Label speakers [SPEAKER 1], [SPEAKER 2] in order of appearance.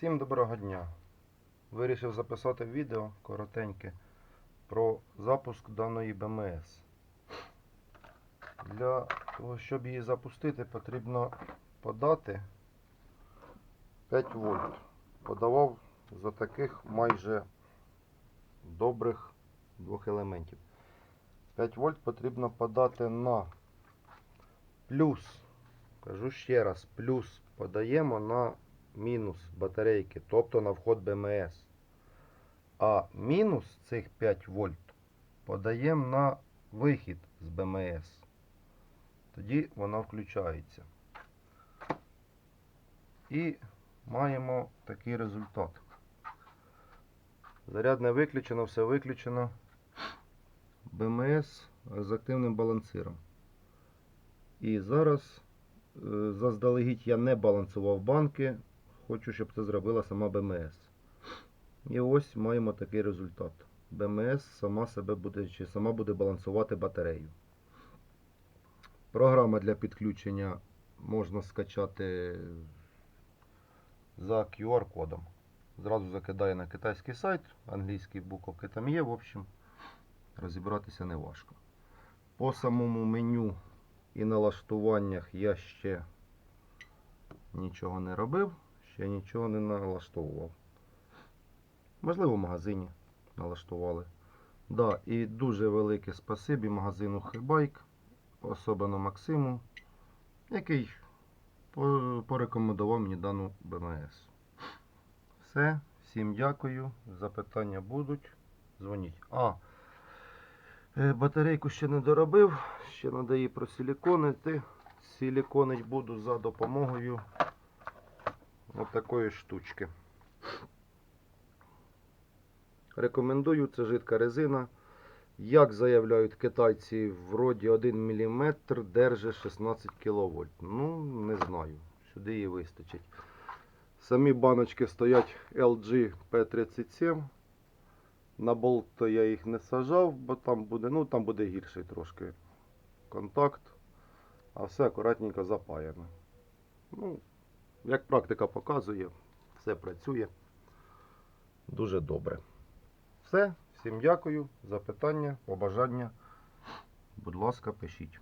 [SPEAKER 1] Всім доброго дня. Вирішив записати відео коротеньке про запуск даної БМС. Для того, щоб її запустити, потрібно подати 5 вольт. Подавав за таких майже добрих двох елементів. 5 вольт потрібно подати на плюс. Кажу ще раз, плюс подаємо на мінус батарейки, тобто на вход БМС. А мінус цих 5 вольт подаємо на вихід з БМС. Тоді вона включається. І маємо такий результат. Зарядне виключено, все виключено. БМС з активним балансиром. І зараз е, заздалегідь я не балансував банки. Хочу, щоб це зробила сама БМС. І ось маємо такий результат. БМС сама себе буде чи сама буде балансувати батарею. Програма для підключення можна скачати за QR-кодом. Зразу закидає на китайський сайт, англійські буковки там є, в общем, розібратися не важко. По самому меню і налаштуваннях я ще нічого не робив, ще нічого не налаштовував. Можливо, в магазині налаштували. Да, і дуже велике спасибі магазину Хибайк, особливо Максиму, який порекомендував мені дану БМС. Все, всім дякую. Запитання будуть. Дзвоніть. А, е, батарейку ще не доробив, ще її просиліконити. Силіконить буду за допомогою от такої штучки. Рекомендую, це жидка резина. Як заявляють китайці, вроді 1 мм держить 16 кВт. Ну, не знаю. Сюди її вистачить. Самі баночки стоять LG P37. На болт я їх не сажав, бо там буде, ну, там буде гірший трошки контакт. А все акуратненько запаяно. Ну, як практика показує, все працює дуже добре. Все, всім дякую. за питання, побажання. Будь ласка, пишіть.